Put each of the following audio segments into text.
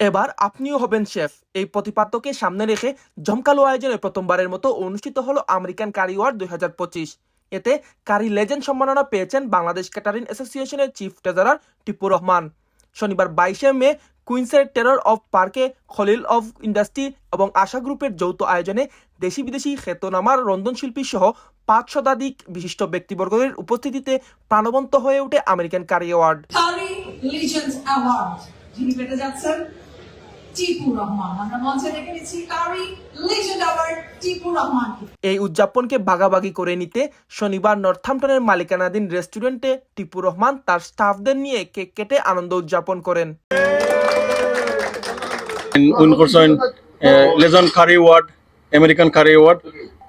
এবার আপনিও হবেন শেফ। এই প্রতিপাদ্যকে সামনে রেখে জমকালো আয়োজনে প্রথমবারের মতো অনুষ্ঠিত হলো আমেরিকান কারি ওয়ার্ড দুই এতে কারি লেজেন্ড সম্মাননা পেয়েছেন বাংলাদেশ ক্যাটারিং অ্যাসোসিয়েশনের চিফ ট্রেজারার টিপু রহমান। শনিবার বাইশে মে কুইন্সের টেরর অফ পার্কে, খলিল অফ ইন্ডাস্ট্রি এবং আশা গ্রুপের যৌথ আয়োজনে দেশি বিদেশি খ্যাতনামার রন্ধনশিল্পী সহ পাঁচ শতাধিক বিশিষ্ট ব্যক্তিবর্গের উপস্থিতিতে প্রাণবন্ত হয়ে ওঠে আমেরিকান কারি অ্যাওয়ার্ড, যিনি পেতে যাচ্ছেন টিপু রহমান। আমরা মঞ্চে দেখে নিচ্ছি curry legend award Tipu Rahman এই উদযাপনকে ভাগাভাগি করে নিতে শনিবার নর্থহ্যাম্পটনের মালিকানাধীন রেস্টুরেন্টে টিপু রহমান তার স্টাফদের নিয়ে কেক কেটে আনন্দ উদযাপন করেন। উইন করছেন legend curry award American curry award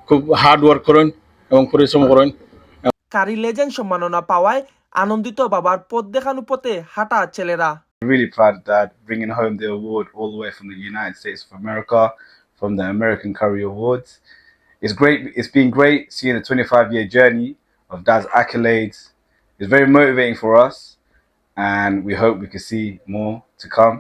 খুব হার্ড ওয়ার্ক করেন এবং পরিশ্রম করেন। কারি লেজেন্ড সম্মাননা পাওয়ায় আনন্দিত বাবার পথ দেখানো পথে হাঁটা ছেলেরা। Really proud of Dad bringing home the award all the way from the United States of America, from the American Curry Awards. It's great. It's been great seeing the 25 year journey of Dad's accolades. It's very motivating for us, and we hope we can see more to come.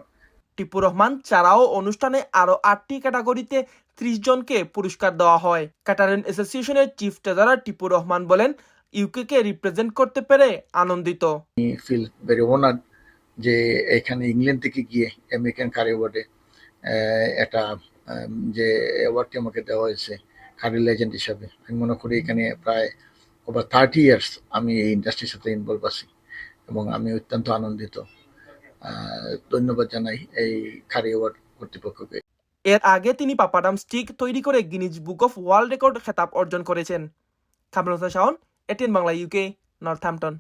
Tipu Rahman ছাড়াও অনুষ্ঠানে আরও আটটি ক্যাটাগরিতে ত্রিশ জনকে পুরস্কার দেওয়া হয় ক্যাটারিং অ্যাসোসিয়েশনের চিফ ট্রেজারার টিপু রহমান বলেন ইউকে কে রিপ্রেজেন্ট করতে পেরে আনন্দিত ফিল ভেরি অনার্ড যে এখানে ইংল্যান্ড থেকে গিয়ে আমেরিকান কারি অ্যাওয়ার্ডে একটা যে অ্যাওয়ার্ডটি আমাকে দেওয়া হয়েছে কারি লেজেন্ড হিসাবে। আমি মনে করি এখানে প্রায় ওভার থার্টি ইয়ার্স আমি এই ইন্ডাস্ট্রির সাথে ইনভলভ আছি এবং আমি অত্যন্ত আনন্দিত। ধন্যবাদ জানাই এই কারি অ্যাওয়ার্ড কর্তৃপক্ষকে। এর আগে তিনি পাপাডাম স্টিক তৈরি করে Guinness book of world record খেতাব অর্জন করেছেন। Kamrul Hasan Shaon, ATN Bangla UK north Northampton